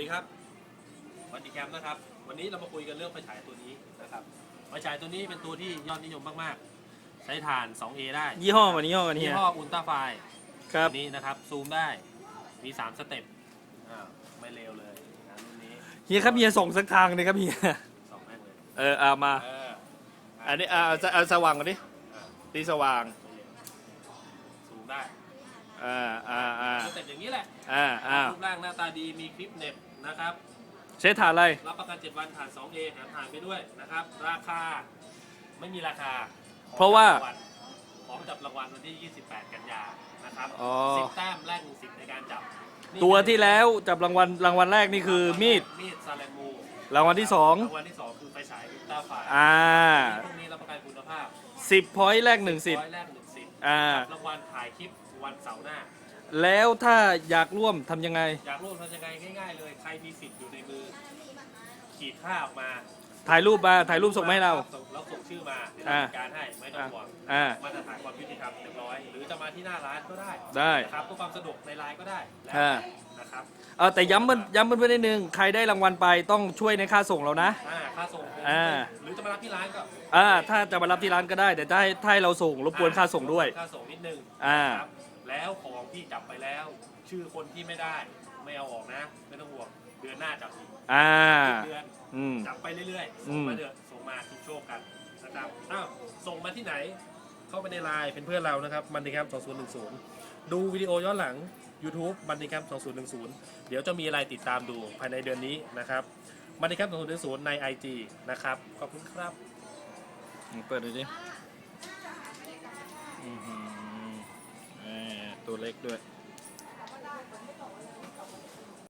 ดีครับวันดีแคมป์นะครับ วันนี้เรามาคุยกันเรื่องไฟฉายตัวนี้นะครับไฟฉายตัวนี้เป็นตัวที่ยอดนิยมมากๆ ใช้ถ่าน 2A ได้ยี่ห้อมันยี่ห้อกันยี่เฮียห้ออุลตราไฟครับนี้นะครับซูมได้มี 3 สเต็ปอ่าไม่เลวเลยนะรุ่นนี้เฮียครับเฮียส่งสักทางเลยครับเฮียสองแม่งเลยเออเอามาเอออันนี้เอาเอาเอาสว่างก่อนดิอ่าตีสว่างซูมได้ อ่าอ่า อ่าสเต็ปอย่างนี้แหละอ่าอ่ารูปร่างหน้าตาดีมีคลิปเหน็บนะครับ ใช้ถ่านอะไร รับประกัน 7 วันผ่าน 2A แถมผ่านไปด้วยนะครับ ราคาไม่มีราคาเพราะว่าของจับรางวัลวันที่ 28 กันยานะครับอ๋อ สิบแต้มแรกหนึ่งสิบในการจับนี่ตัวที่แล้วจับรางวัลรางวัลแรกนี่คือมีด มีดซาเลมูรางวัลที่สอง รางวัลที่2คือไฟฉายอุลตราไฟอ่าพวกนี้รับประกันคุณภาพสิบพอยต์แรกหนึ่งสิบร้อยแรกหนึ่งสิบอ่า รางวัลถ่ายคลิปวันเสาร์หน้า แล้วถ้าอยากร่วมทำยังไง อยากร่วมทำยังไงง่ายๆเลยใครมีสิทธิ์อยู่ในมือ ขีดค่าออกมาถ่ายรูปมาถ่ายรูปส่งมาให้เราแล้วส่งชื่อมาเดี๋ยวอ่าจัดการให้ไม่ต้องห่วงอ่ามาตรฐานความยุติธรรมเรียบร้อย หรือจะมาที่หน้าร้านก็ได้ได้ นะครับเพื่อความสะดวกในไลน์ก็ได้แล้วอ่าแต่นะครับเอาแต่ย้ำมันย้ำเพื่อนๆนิดนึงใครได้รางวัลไปต้องช่วยในค่าส่งเรานะ อ่าค่าส่งอ่า หรือจะมารับที่ร้านก็อ่าถ้าจะมารับที่ร้านก็ได้แต่ถ้าให้ถ้าให้เราส่งรบกวนค่าส่งด้วย ค่าส่งนิดนึงอ่า ครับ แล้วของที่จับไปแล้ว ชื่อคนที่ไม่ได้ไม่เอาออกนะ ไม่ต้องห่วงเดือนหน้าจับอีกอ่า เดือนอืม จับไปเรื่อยๆอืส่งมมาเดือส่งมาทุกโชคกันนะครับอ้าวส่งมาที่ไหน เข้าไปในไลน์เป็นเพื่อนเรานะครับมันดีครับ2010 ดูวิดีโอย้อนหลัง YouTube มันดีครับ2010 เดี๋ยวจะมีอะไรติดตามดูภายในเดือนนี้นะครับมันดีครับ2010ใน IG นะครับขอบคุณครับ เปิดดูดิอื้อหือแหมตัว เล็กด้วย